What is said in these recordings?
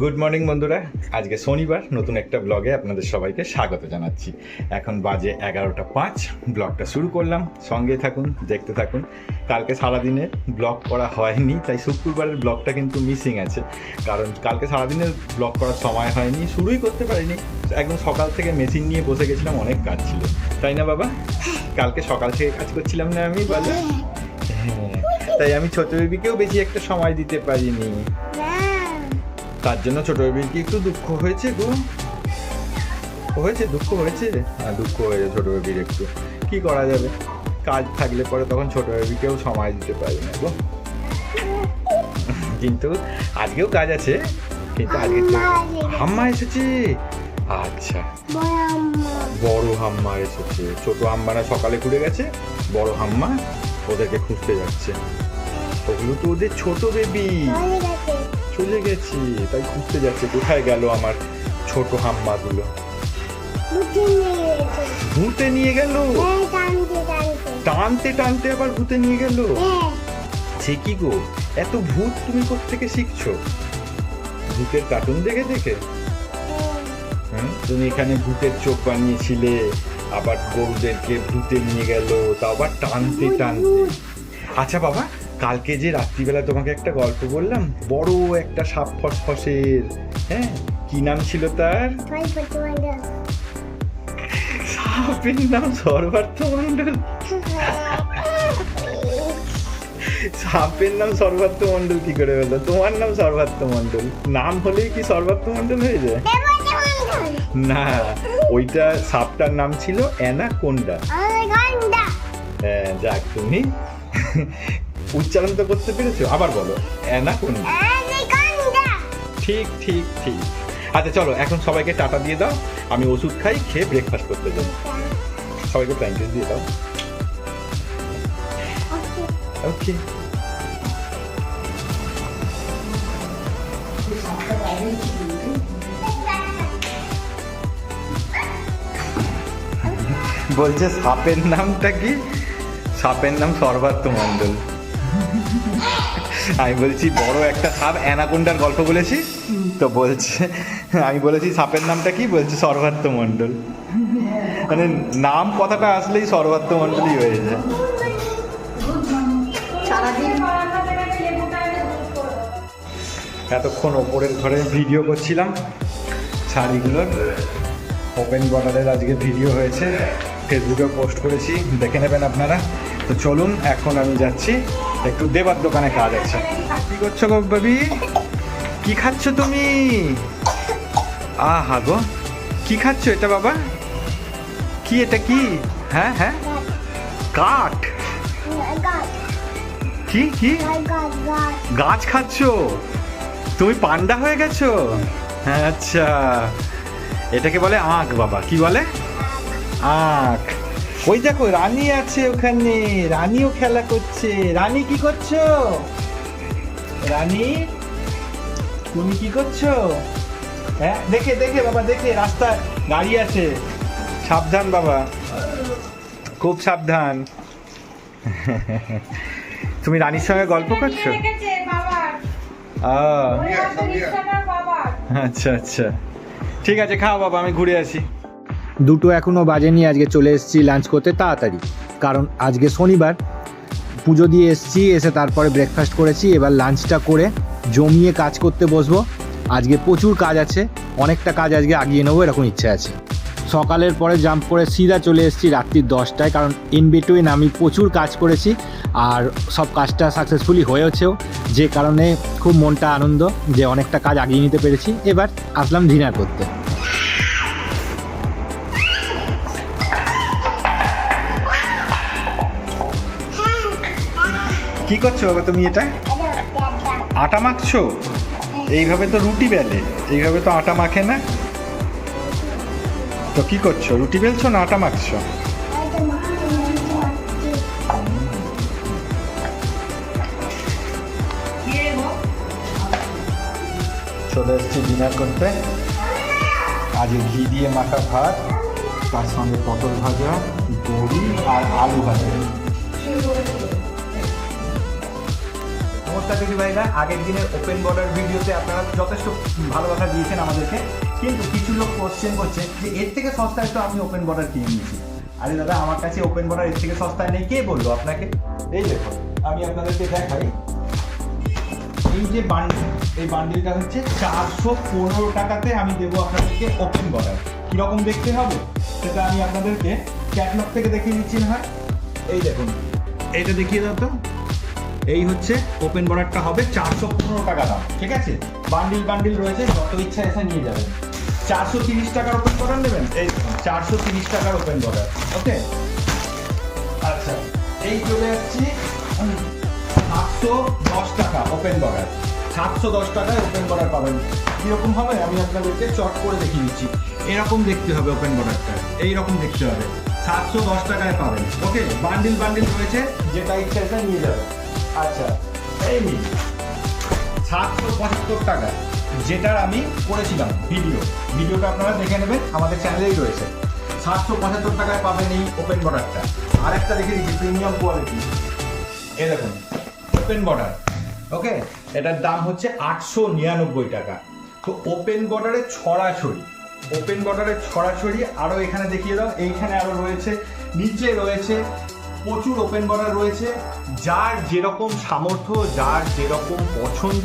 Good morning বন্ধুরা। আজকে শনিবার, নতুন একটা ব্লগে আপনাদের সবাইকে স্বাগত জানাচ্ছি। এখন বাজে এগারোটা পাঁচ ব্লগটা শুরু করলাম। সঙ্গে থাকুন, দেখতে থাকুন। কালকে সারাদিনে ব্লগ করা হয়নি, তাই শুক্রবারের ব্লগটা কিন্তু মিসিং আছে। কারণ কালকে সারাদিনের ব্লগ করার সময় হয়নি, শুরুই করতে পারিনি। একদম সকাল থেকে মেশিন নিয়ে বসে গেছিলাম, অনেক কাজ ছিল। তাই না, বাবা? কালকে সকাল থেকে কাজ করছিলাম না আমি, বলো? হ্যাঁ তাই আমি ছোট বেবিকেও বেশি একটা সময় দিতে পারিনি। তার জন্য ছোট বেবির কি একটু দুঃখ হয়েছে গো। হয়েছে? দুঃখ হয়েছে? হ্যাঁ দুঃখ হয়েছে ছোট বেবির একটু। কি করা যাবে? কাজ থাকলে পরে তখন ছোট বেবিকেও সময় দিতে পারি না গো। কিন্তু আজকেও কাজ আছে। কিন্তু আজকে হাম্মা এসেছে। আচ্ছা। বড় হাম্মা। এসেছে। ছোট হাম্মারা সকালে ঘুরে গেছে বড় হাম্মা ওদেরকে খুঁজতে যাচ্ছে। ওগুলো তো ওদের ছোট বেবি চলে গেছি তাই ঘুরতে যাচ্ছে। কোথায় গেল আমার ছোট হাম্মাগুলো? ভূতে নিয়ে গেল? টানতে টানতে। আবার ভূতে নিয়ে গেল? সে কি গো? এত ভূত তুমি থেকে শিখছো? ভূতের কার্টুন দেখে দেখে? হুম? তুমি এখানে ভূতের চোখ বানিয়েছিলে আবার গরুদেরকে ভূতে নিয়ে গেল তা আবার টানতে টানতে। আচ্ছা বাবা কালকে যে রাত্রিবেলা তোমাকে একটা গল্প বললাম বড় একটা সাপ ফসফসের হ্যাঁ? কি নাম ছিল তার? সাপের নাম সর্বার্থ মণ্ডল। সাপের নাম সর্বার্থ মণ্ডল কি করে বলতো তোমার নাম সর্বার্থ মণ্ডল। নাম হলেই কি সর্বার্থ মণ্ডল হয়ে যায়? না ওইটা সাপটার নাম ছিল অ্যানাকোন্ডা। হ্যাঁ যাক তুমি। উচ্চারণ তো করতে পেরেছ? আবার বলো। অ্যানাকোন্ডা। ঠিক ঠিক ঠিক। আচ্ছা চলো এখন সবাইকে টাটা দিয়ে দাও। আমি ওষুধ খাই খেয়ে ব্রেকফাস্ট করতে যাব। সবাইকে ব্ল্যাঙ্কেট দিয়ে দাও। ওকে বলছে সাপের নামটা কি? সাপের নাম সর্বার্থ মণ্ডল আমি বলছি, বড় একটা সাপ অ্যানাকোন্ডার গল্প বলেছি তো বলছে, আমি বলেছি, সাপের নামটা কি? বলছে, সর্বার্থ মণ্ডল। মানে নাম কথাটা আসলেই সর্বার্থ মণ্ডলই হয়ে যায়। এতক্ষণ ওপরের ঘরে ভিডিও করছিলাম। শাড়িগুলোর ওপেন বর্ডারের আজকে ভিডিও হয়েছে। ফেসবুকে পোস্ট করেছি, দেখে নেবেন আপনারা। তো চলুন, এখন আমি যাচ্ছি, একটু দেবার দোকানে কাজ আছে কি করছ গো বাবি কি খাচ্ছ তুমি? আহা গো, কি খাচ্ছ এটা বাবা? কি এটা কি? হ্যাঁ হ্যাঁ। কাঠ। কি কি? গাছ খাচ্ছ? তুমি পান্ডা হয়ে গেছো? হ্যাঁ আচ্ছা। এটাকে বলে আঁক বাবা, কি বলে? আঁক ওই দেখো রানী আছে ওখানে রানীও খেলা করছে। রানী কি করছ? রানী তুমি কি করছ? হ্যাঁ দেখে দেখে বাবা দেখে রাস্তায় গাড়ি আছে। সাবধান বাবা খুব সাবধান। তুমি রানীর সঙ্গে গল্প করছ? আচ্ছা আচ্ছা। ঠিক আছে খাও বাবা আমি ঘুরে আসি। দুটো এখনও বাজেনি, আজকে চলে এসেছি লাঞ্চ করতে তাড়াতাড়ি। কারণ আজকে শনিবার, পুজো দিয়ে এসেছি, এসে তারপরে ব্রেকফাস্ট করেছি, এবার লাঞ্চটা করে জমিয়ে কাজ করতে বসবো। আজকে প্রচুর কাজ আছে, অনেকটা কাজ আজকে আগিয়ে নেব, এরকম ইচ্ছে আছে। সকালের পরে জাম্প করে সিধা চলে এসেছি রাত্রির দশটায়, কারণ ইন বিটুইন আমি প্রচুর কাজ করেছি, আর সব কাজটা সাকসেসফুলি হয়েছেও। যে কারণে খুব মনটা আনন্দ যে অনেকটা কাজ আগিয়ে নিতে পেরেছি। এবার আসলাম ডিনার করতে। কি করছ বাবা তুমি এটা? আটা মাখছো? এইভাবে তো রুটি বেলে, এইভাবে তো আটা মাখে না? তো কি করছ? রুটি বেলছো না আটা মাখছো? চলে এসেছি ডিনার করতে। আজকে ঘি দিয়ে মাখা ভাত, তার সঙ্গে পটল ভাজা, বড়ি আর আলু ভাজা। নমস্কার ভাইরা আগের দিনের ওপেন বর্ডার ভিডিওতে আপনারা যথেষ্ট ভালোবাসা দিয়েছেন আমাদেরকে। কিন্তু কিছু লোক কোশ্চেন করছে যে এর থেকে সস্তায় তো আমি ওপেন বর্ডার কিনে নিয়েছি। আরে দাদা, আমার কাছে ওপেন বর্ডার এর থেকে সস্তায় নেই, কে বলল আপনাকে? এই দেখুন আমি আপনাদেরকে দেখাই। এই যে বান্ডিল এই বান্ডিলটা হচ্ছে চারশো পনেরো টাকাতে আমি দেবো আপনাদেরকে ওপেন বর্ডার কীরকম দেখতে হবে? সেটা আমি আপনাদেরকে ক্যাটলগ থেকে দেখিয়ে দিচ্ছি না হয়। এই দেখুন। এইটা দেখিয়ে দাও তো। এই হচ্ছে ওপেন বর্ডারটা হবে চারশো পনেরো টাকা দাম, ঠিক আছে? বান্ডিল বান্ডিল রয়েছে, যত ইচ্ছা এসে নিয়ে যাবেন চারশো তিরিশ টাকার ওপেন বর্ডার নেবেন? এই চারশো তিরিশ টাকার ওপেন বর্ডার ওকে আচ্ছা এই চলে যাচ্ছি সাতশো দশ টাকা ওপেন বর্ডার সাতশো দশ টাকায় ওপেন বর্ডার পাবেন। কীরকম হবে? আমি আপনাদেরকে চট করে দেখিয়ে দিচ্ছি। এরকম দেখতে হবে ওপেন বর্ডারটা এইরকম দেখতে হবে। সাতশো দশ টাকায় পাবেন ওকে বান্ডিল বান্ডিল রয়েছে, যেটা ইচ্ছা নিয়ে যাবেন আচ্ছা এই সাতশো পঁচাত্তর টাকা, যেটার আমি করেছিলাম ভিডিও। ভিডিওটা আপনারা দেখে নেবেন, আমাদের চ্যানেলেই রয়েছে। সাতশো পঁচাত্তর টাকায় পাবেন এই ওপেন বর্ডারটা আর একটা দেখে দিচ্ছি প্রিমিয়াম কোয়ালিটি এ দেখুন ওপেন বর্ডার ওকে? এটার দাম হচ্ছে আটশো নিরানব্বই টাকা। তো ওপেন বর্ডারে ছড়াছড়ি। ওপেন বর্ডারে ছড়াছড়ি আরও এখানে দেখিয়ে দাও। এইখানে আরও রয়েছে, নিচে রয়েছে, প্রচুর ওপেন বর্ডার রয়েছে। যার যেরকম সামর্থ্য, যার যেরকম পছন্দ,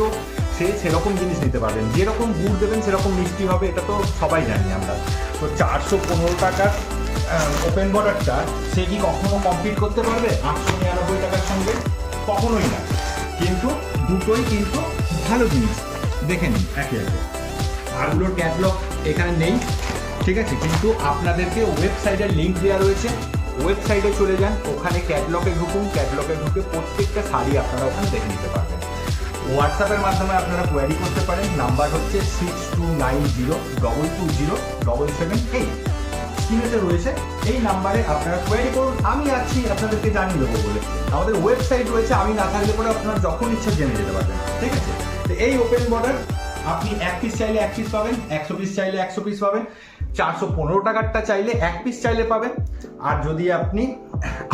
সে সেরকম জিনিস নিতে পারবেন। যেরকম গুড় দেবেন, সেরকম মিষ্টি হবে, এটা তো সবাই জানি আমরা। তো চারশো পনেরো টাকার ওপেন বর্ডারটা সে কি কখনো কমপ্লিট করতে পারবে? আটশো নিরানব্বই টাকার সঙ্গে? কখনোই না। কিন্তু দুটোই কিন্তু ভালো জিনিস। দেখে নিন, একে একে। আরগুলোর ক্যাটলগ এখানে নেই, ঠিক আছে? কিন্তু আপনাদেরকে ওয়েবসাইটের লিঙ্ক দেওয়া রয়েছে। ওয়েবসাইটে চলে যান, ওখানে ক্যাটলগে ঢুকুন ক্যাটলগে ঢুকে প্রত্যেকটা শাড়ি আপনারা ওখানে দেখে নিতে পারবেন। হোয়াটসঅ্যাপের মাধ্যমে আপনারা কোয়ারি করতে পারেন নাম্বার হচ্ছে six two nine zero double two zero double seven eight স্ক্রিনেতে রয়েছে, এই নাম্বারে আপনারা কোয়ারি করুন, আমি আছি, আপনাদেরকে জানিয়ে দেবো বলে। আমাদের ওয়েবসাইট রয়েছে, আমি না থাকলে পরে আপনারা যখন ইচ্ছা জেনে যেতে পারবেন, ঠিক আছে? তো এই ওপেন বর্ডার আপনি এক পিস চাইলে এক পিস পাবেন, একশো পিস চাইলে একশো পিস পাবেন, চারশো পনেরো টাকারটা চাইলে এক পিস চাইলে পাবেন। আর যদি আপনি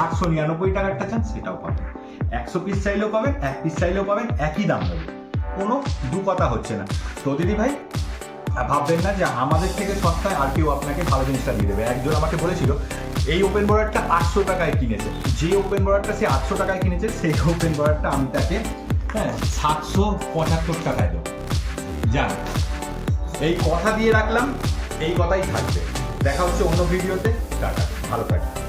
আটশো নিরানব্বই টাকারটা চান, সেটাও পাবেন। একশো পিস চাইলেও পাবেন, এক পিস চাইলেও পাবেন, একই দাম দেবে কোনো দু কথা হচ্ছে না। তো দিদি ভাই, ভাববেন না যে আমাদের থেকে সস্তায় আর কেউ আপনাকে ভালো জিনিসটা দিয়ে দেবে। একজন আমাকে বলেছিল, এই ওপেন বর্ডারটা আটশো টাকায় কিনেছে। যে ওপেন বর্ডারটা সে আটশো টাকায় কিনেছে, সেই ওপেন বর্ডারটা আমি তাকে হ্যাঁ সাতশো পঁচাত্তর টাকায় দেবো। যান, এই কথা দিয়ে রাখলাম, এই কথাই থাকবে। দেখা হচ্ছে অন্য ভিডিওতে। টাটা। ভালো থাকবে